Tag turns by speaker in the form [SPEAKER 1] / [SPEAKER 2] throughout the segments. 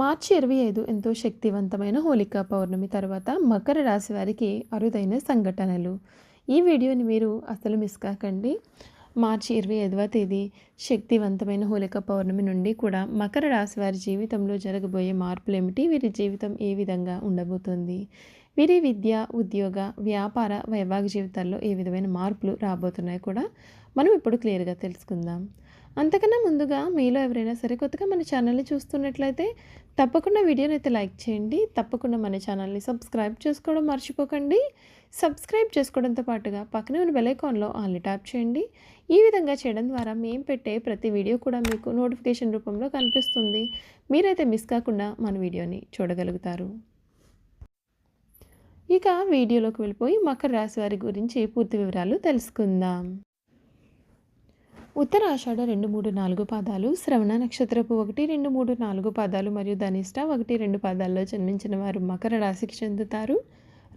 [SPEAKER 1] మార్చి ఇరవై ఐదు ఎంతో శక్తివంతమైన హోలికా పౌర్ణమి తర్వాత మకర రాశి వారికి అరుదైన సంఘటనలు. ఈ వీడియోని మీరు అసలు మిస్ కాకండి. మార్చి ఇరవై ఐదవ తేదీ శక్తివంతమైన హోలిక పౌర్ణమి నుండి కూడా మకర రాశి వారి జీవితంలో జరగబోయే మార్పులు ఏమిటి వీరి జీవితం ఏ విధంగా ఉండబోతుంది? వీరి విద్య ఉద్యోగ వ్యాపార వైవాహిక జీవితాల్లో ఏ విధమైన మార్పులు రాబోతున్నాయి కూడా మనం ఇప్పుడు క్లియర్గా తెలుసుకుందాం. అంతకన్నా ముందుగా మీలో ఎవరైనా సరే కొత్తగా మన ఛానల్ని చూస్తున్నట్లయితే తప్పకుండా వీడియోని అయితే లైక్ చేయండి. తప్పకుండా మన ఛానల్ని సబ్స్క్రైబ్ చేసుకోవడం మర్చిపోకండి. సబ్స్క్రైబ్ చేసుకోవడంతో పాటుగా పక్కనే ఉన్న బెలైకాన్లో ఆన్లీ ట్యాప్ చేయండి. ఈ విధంగా చేయడం ద్వారా మేము పెట్టే ప్రతి వీడియో కూడా మీకు నోటిఫికేషన్ రూపంలో కనిపిస్తుంది. మీరైతే మిస్ కాకుండా మన వీడియోని చూడగలుగుతారు. ఇక వీడియోలోకి వెళ్ళిపోయి మకర రాశి వారి గురించి పూర్తి వివరాలు తెలుసుకుందాం. ఉత్తర ఆషాఢ రెండు మూడు నాలుగు పాదాలు శ్రవణ నక్షత్రపు ఒకటి రెండు మూడు నాలుగు పాదాలు మరియు ధనిష్ట ఒకటి రెండు పాదాల్లో జన్మించిన వారు మకర రాశికి చెందుతారు.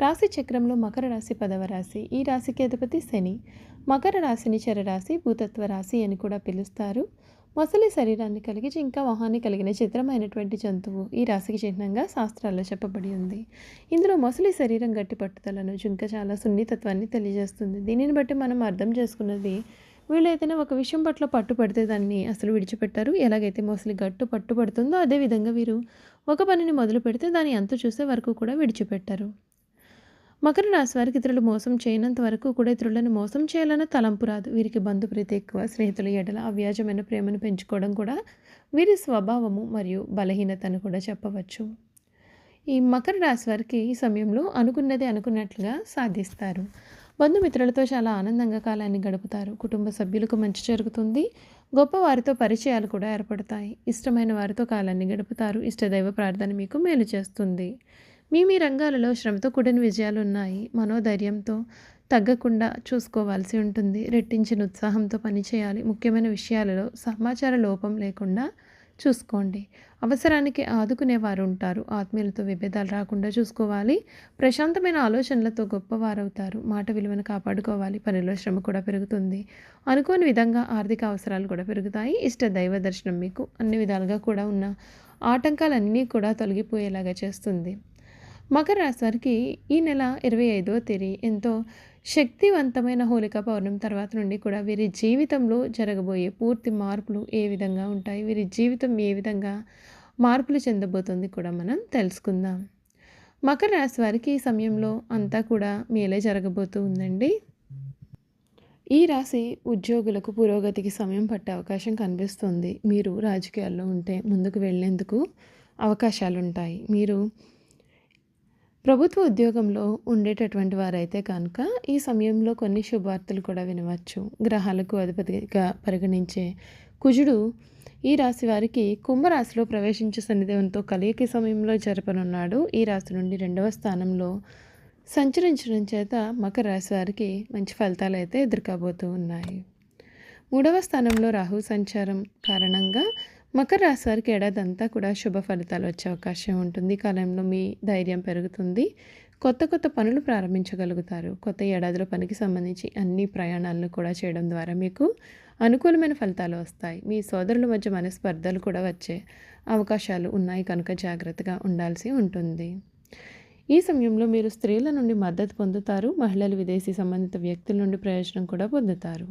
[SPEAKER 1] రాశి చక్రంలో మకర రాశి పదవ రాశి. ఈ రాశికి అధిపతి శని. మకర రాశిని చరరాశి భూతత్వ రాశి అని కూడా పిలుస్తారు. మొసలి శరీరాన్ని కలిగి జింక వాహాన్ని కలిగిన చిత్రమైనటువంటి జంతువు ఈ రాశికి చిహ్నంగా శాస్త్రాల్లో చెప్పబడి ఉంది. ఇందులో మొసలి శరీరం గట్టి పట్టుదలను జింక చాలా సున్నితత్వాన్ని తెలియజేస్తుంది. దీనిని బట్టి మనం అర్థం చేసుకున్నది వీళ్ళు ఏదైనా ఒక విషయం పట్ల పట్టుపడితే దాన్ని అసలు విడిచిపెట్టారు. ఎలాగైతే మొసలి గట్టు పట్టుబడుతుందో అదేవిధంగా వీరు ఒక పనిని మొదలు పెడితే దాని అంతు చూసే వరకు కూడా విడిచిపెట్టారు. మకర రాశి వారికి ఇతరులు మోసం చేయనంత వరకు కూడా ఇతరులను మోసం చేయాలన్న తలంపు రాదు. వీరికి బంధుప్రీతి ఎక్కువ స్నేహితుల ఎడల అవ్యాజమైన ప్రేమను పెంచుకోవడం కూడా వీరి స్వభావము మరియు బలహీనతను కూడా చెప్పవచ్చు. ఈ మకర రాశి వారికి ఈ సమయంలో అనుకున్నది అనుకున్నట్లుగా సాధిస్తారు. బంధుమిత్రులతో చాలా ఆనందంగా కాలాన్ని గడుపుతారు. కుటుంబ సభ్యులకు మంచి జరుగుతుంది. గొప్ప వారితో పరిచయాలు కూడా ఏర్పడతాయి. ఇష్టమైన వారితో కాలాన్ని గడుపుతారు. ఇష్టదైవ ప్రార్థన మీకు మేలు చేస్తుంది. మీ మీ రంగాలలో శ్రమతో కూడిన విజయాలు ఉన్నాయి. మనోధైర్యంతో తగ్గకుండా చూసుకోవాల్సి ఉంటుంది. రెట్టించిన ఉత్సాహంతో పనిచేయాలి. ముఖ్యమైన విషయాలలో సమాచార లోపం లేకుండా చూసుకోండి. అవసరానికి ఆదుకునేవారు ఉంటారు ఆత్మీయులతో విభేదాలు రాకుండా చూసుకోవాలి. ప్రశాంతమైన ఆలోచనలతో గొప్పవారవుతారు. మాట విలువను కాపాడుకోవాలి. పనిలో శ్రమ కూడా పెరుగుతుంది. అనుకోని విధంగా ఆర్థిక అవసరాలు కూడా పెరుగుతాయి. ఇష్ట దైవ దర్శనం మీకు అన్ని విధాలుగా కూడా ఉన్న ఆటంకాలన్నీ కూడా తొలగిపోయేలాగా చేస్తుంది. మకర రాశి వారికి ఈ నెల ఇరవై ఐదవ తేదీ ఎంతో శక్తివంతమైన హోలిక పౌర్ణమి తర్వాత నుండి కూడా వీరి జీవితంలో జరగబోయే పూర్తి మార్పులు ఏ విధంగా ఉంటాయి? వీరి జీవితం ఏ విధంగా మార్పులు చెందబోతుంది కూడా మనం తెలుసుకుందాం. మకర రాశి వారికి ఈ సమయంలో అంతా కూడా మేలే జరగబోతూ ఉందండి. ఈ రాశి ఉద్యోగులకు పురోగతికి సమయం పట్టే అవకాశం కనిపిస్తుంది. మీరు రాజకీయాల్లో ఉంటే ముందుకు వెళ్ళేందుకు అవకాశాలు ఉంటాయి మీరు ప్రభుత్వ ఉద్యోగంలో ఉండేటటువంటి వారైతే కనుక ఈ సమయంలో కొన్ని శుభార్తలు కూడా వినవచ్చు. గ్రహాలకు అధిపతిగా పరిగణించే కుజుడు ఈ రాశి వారికి కుంభరాశిలో ప్రవేశించే శనిదేవునితో కలియక సమయంలో జరపనున్నాడు. ఈ రాశి నుండి రెండవ స్థానంలో సంచరించడం చేత మకర రాశి వారికి మంచి ఫలితాలు అయితే ఎదుర్కోబోతూ ఉన్నాయి. మూడవ స్థానంలో రాహు సంచారం కారణంగా మకర రాశి వారికి ఏడాది అంతా కూడా శుభ ఫలితాలు వచ్చే అవకాశం ఉంటుంది. కాలంలో మీ ధైర్యం పెరుగుతుంది. కొత్త కొత్త పనులు ప్రారంభించగలుగుతారు. కొత్త ఏడాదిలో పనికి సంబంధించి అన్ని ప్రయాణాలను కూడా చేయడం ద్వారా మీకు అనుకూలమైన ఫలితాలు వస్తాయి. మీ సోదరుల మధ్య మనస్పర్ధలు కూడా వచ్చే అవకాశాలు ఉన్నాయి కనుక జాగ్రత్తగా ఉండాల్సి ఉంటుంది. ఈ సమయంలో మీరు స్త్రీల నుండి మద్దతు పొందుతారు. మహిళలు విదేశీ సంబంధిత వ్యక్తుల నుండి ప్రయోజనం కూడా పొందుతారు.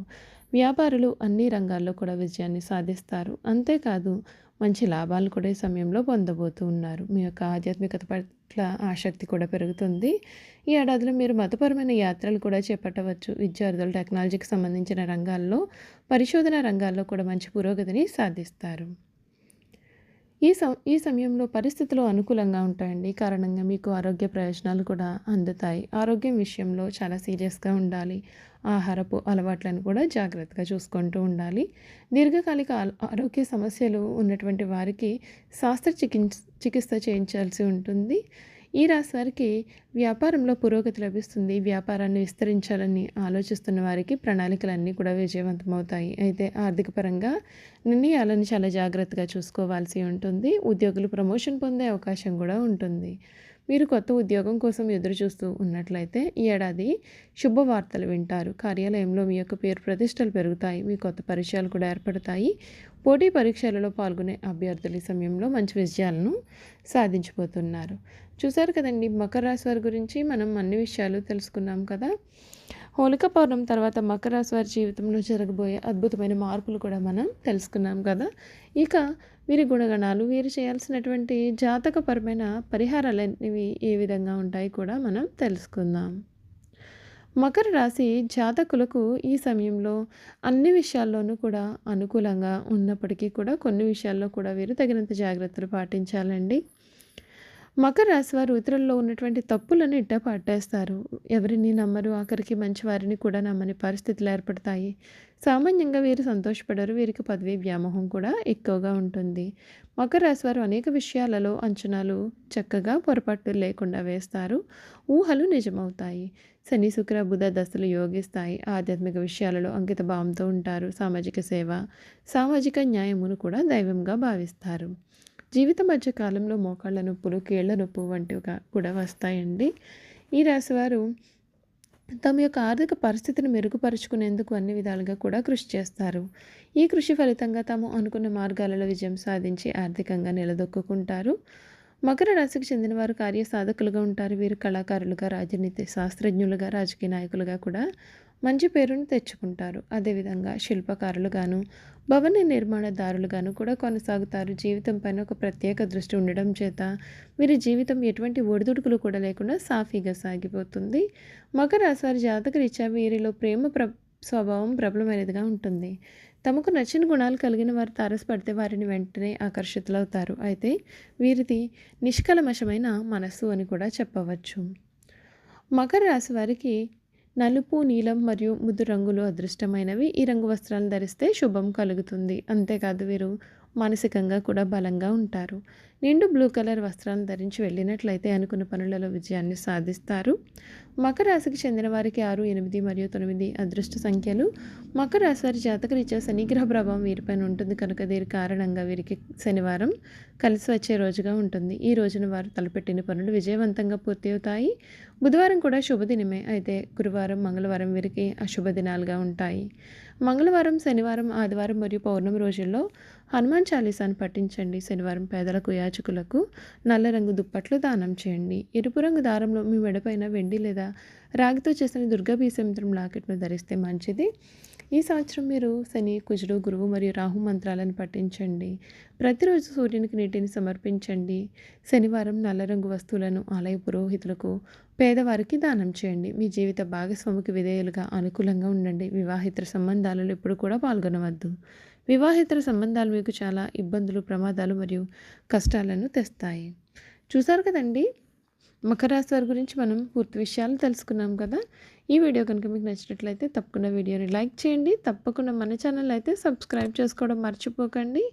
[SPEAKER 1] వ్యాపారులు అన్ని రంగాల్లో కూడా విజయాన్ని సాధిస్తారు. అంతేకాదు మంచి లాభాలు కూడా ఈ సమయంలో పొందబోతూ ఉన్నారు. మీ యొక్క ఆధ్యాత్మికత పట్ల ఆసక్తి కూడా పెరుగుతుంది. ఈ ఏడాదిలో మీరు మతపరమైన యాత్రలు కూడా చేపట్టవచ్చు. విద్యార్థులు టెక్నాలజీకి సంబంధించిన రంగాల్లో పరిశోధన రంగాల్లో కూడా మంచి పురోగతిని సాధిస్తారు. ఈ సమ ఈ సమయంలో పరిస్థితులు అనుకూలంగా ఉంటాయండి. కారణంగా మీకు ఆరోగ్య ప్రయోజనాలు కూడా అందుతాయి. ఆరోగ్యం విషయంలో చాలా సీరియస్గా ఉండాలి. ఆహారపు అలవాట్లను కూడా జాగ్రత్తగా చూసుకుంటూ ఉండాలి. దీర్ఘకాలిక ఆరోగ్య సమస్యలు ఉన్నటువంటి వారికి శాస్త్ర చికిత్స చికిత్స చేయించాల్సి ఉంటుంది. ఈ రాశి వారికి వ్యాపారంలో పురోగతి లభిస్తుంది. వ్యాపారాన్ని విస్తరించాలని ఆలోచిస్తున్న వారికి ప్రణాళికలన్నీ కూడా విజయవంతమవుతాయి. అయితే ఆర్థిక పరంగా నిర్ణయాలను చాలా జాగ్రత్తగా చూసుకోవాల్సి ఉంటుంది. ఉద్యోగులు ప్రమోషన్ పొందే అవకాశం కూడా ఉంటుంది. మీరు కొత్త ఉద్యోగం కోసం ఎదురు చూస్తూ ఉన్నట్లయితే ఈ ఏడాది శుభవార్తలు వింటారు. కార్యాలయంలో మీ యొక్క పేరు ప్రతిష్టలు పెరుగుతాయి. మీ కొత్త పరిచయాలు కూడా ఏర్పడతాయి. పోటీ పరీక్షలలో పాల్గొనే అభ్యర్థులు ఈ సమయంలో మంచి విజయాలను సాధించబోతున్నారు. చూసారు కదండి మకర రాశి వారి గురించి మనం అన్ని విషయాలు తెలుసుకున్నాం కదా. హోలిక పౌర్ణం తర్వాత మకర రాశి వారి జీవితంలో జరగబోయే అద్భుతమైన మార్పులు కూడా మనం తెలుసుకున్నాం కదా. ఇక వీరి గుణగణాలు వీరు చేయాల్సినటువంటి జాతకపరమైన పరిహారాలు అనేవి ఏ విధంగా ఉంటాయి కూడా మనం తెలుసుకుందాం. మకర రాశి జాతకులకు ఈ సమయంలో అన్ని విషయాల్లోనూ కూడా అనుకూలంగా ఉన్నప్పటికీ కూడా కొన్ని విషయాల్లో కూడా వీరు తగినంత జాగ్రత్తలు పాటించాలండి. మకర రాశి వారు ఇతరుల్లో ఉన్నటువంటి తప్పులను ఇట్ట పట్టేస్తారు ఎవరిని నమ్మరు ఆఖరికి మంచి వారిని కూడా నమ్మని పరిస్థితులు ఏర్పడతాయి. సామాన్యంగా వీరు సంతోషపడరు వీరికి పదవి వ్యామోహం కూడా ఎక్కువగా ఉంటుంది. మకర రాశి వారు అనేక విషయాలలో అంచనాలు చక్కగా పొరపాటు లేకుండా వేస్తారు. ఊహలు నిజమవుతాయి. శని శుక్ర బుధ దశలు యోగిస్తాయి. ఆధ్యాత్మిక విషయాలలో అంకిత భావంతో ఉంటారు. సామాజిక సేవ సామాజిక న్యాయమును కూడా దైవంగా భావిస్తారు. జీవిత మధ్య కాలంలో మోకాళ్ళ నొప్పులు కీళ్ళ నొప్పు వంటివి కూడా వస్తాయండి. ఈ రాశివారు తమ యొక్క ఆర్థిక పరిస్థితిని మెరుగుపరుచుకునేందుకు అన్ని విధాలుగా కూడా కృషి చేస్తారు. ఈ కృషి ఫలితంగా తాము అనుకున్న మార్గాలలో విజయం సాధించి ఆర్థికంగా నిలదొక్కుంటారు మకర రాశికి చెందిన వారు కార్య సాధకులుగా ఉంటారు. వీరు కళాకారులుగా రాజనీతి శాస్త్రజ్ఞులుగా రాజకీయ నాయకులుగా కూడా మంచి పేరును తెచ్చుకుంటారు. అదేవిధంగా శిల్పకారులుగాను భవన నిర్మాణదారులుగాను కూడా కొనసాగుతారు. జీవితం పైన ఒక ప్రత్యేక దృష్టి ఉండడం చేత వీరి జీవితం ఎటువంటి ఒడిదుడుకులు కూడా లేకుండా సాఫీగా సాగిపోతుంది. మకర రాశి జాతక రీత్యా వీరిలో ప్రేమ ప్ర స్వభావం ప్రబలమైనదిగా ఉంటుంది. తమకు నచ్చిన గుణాలు కలిగిన వారు తారసపడితే వారిని వెంటనే ఆకర్షితులవుతారు. అయితే వీరిది నిష్కలమశమైన మనస్సు అని కూడా చెప్పవచ్చు. మకర రాశి వారికి నలుపు నీలం మరియు ముద్దు రంగులు అదృష్టమైనవి. ఈ రంగు వస్త్రాలు ధరిస్తే శుభం కలుగుతుంది. అంతేకాదు వీరు మానసికంగా కూడా బలంగా ఉంటారు. నిండు బ్లూ కలర్ వస్త్రాలను ధరించి వెళ్ళినట్లయితే అనుకున్న పనులలో విజయాన్ని సాధిస్తారు. మకర రాశికి చెందిన వారికి ఆరు ఎనిమిది మరియు తొమ్మిది అదృష్ట సంఖ్యలు. మకర రాశి వారి జాతకరీత్యా శనిగ్రహ ప్రభావం వీరిపైన ఉంటుంది. కనుక దీని కారణంగా వీరికి శనివారం కలిసి వచ్చే రోజుగా ఉంటుంది. ఈ రోజున వారు తలపెట్టిన పనులు విజయవంతంగా పూర్తి అవుతాయి. బుధవారం కూడా శుభదినమే. అయితే గురువారం మంగళవారం వీరికి అశుభ దినాలుగా ఉంటాయి. మంగళవారం శనివారం ఆదివారం మరియు పౌర్ణమి రోజుల్లో హనుమాన్ చాలీసాను పఠించండి. శనివారం పేదలకు యాచకులకు నల్ల రంగు దుప్పట్లు దానం చేయండి. ఎరుపు రంగు దారంలో మీ మెడపైన వెండి లేదా రాగితో చేసిన దుర్గా లాకెట్ను ధరిస్తే మంచిది. ఈ సంవత్సరం మీరు శని కుజుడు గురువు మరియు రాహు మంత్రాలను పఠించండి. ప్రతిరోజు సూర్యునికి నీటిని సమర్పించండి. శనివారం నల్ల రంగు వస్తువులను ఆలయ పురోహితులకు పేదవారికి దానం చేయండి. మీ జీవిత భాగస్వామికి విధేయులుగా అనుకూలంగా ఉండండి. వివాహితర సంబంధాలలో ఎప్పుడు కూడా పాల్గొనవద్దు. వివాహేతర సంబంధాలు మీకు చాలా ఇబ్బందులు ప్రమాదాలు మరియు కష్టాలను తెస్తాయి. చూసారు కదండి? మకర రాశి వారి గురించి మనం పూర్తి విషయాలు తెలుసుకున్నాం కదా? ఈ వీడియో కనుక మీకు నచ్చినట్లయితే తప్పకుండా వీడియోని లైక్ చేయండి. తప్పకుండా మన ఛానల్ అయితే సబ్స్క్రైబ్ చేసుకోవడం మర్చిపోకండి.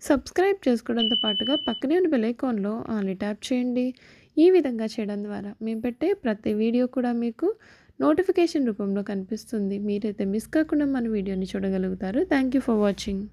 [SPEAKER 1] సబ్స్క్రైబ్ చేసుకోవడంతో పాటుగా పక్కనే ఉన్న బెలైకాన్లో ఆన్లీ ట్యాప్ చేయండి. ఈ విధంగా చేయడం ద్వారా మేము పెట్టే ప్రతి వీడియో కూడా మీకు నోటిఫికేషన్ రూపంలో కనిపిస్తుంది. మీరైతే మిస్ కాకుండా మన వీడియోని చూడగలుగుతారు. Thank you for watching.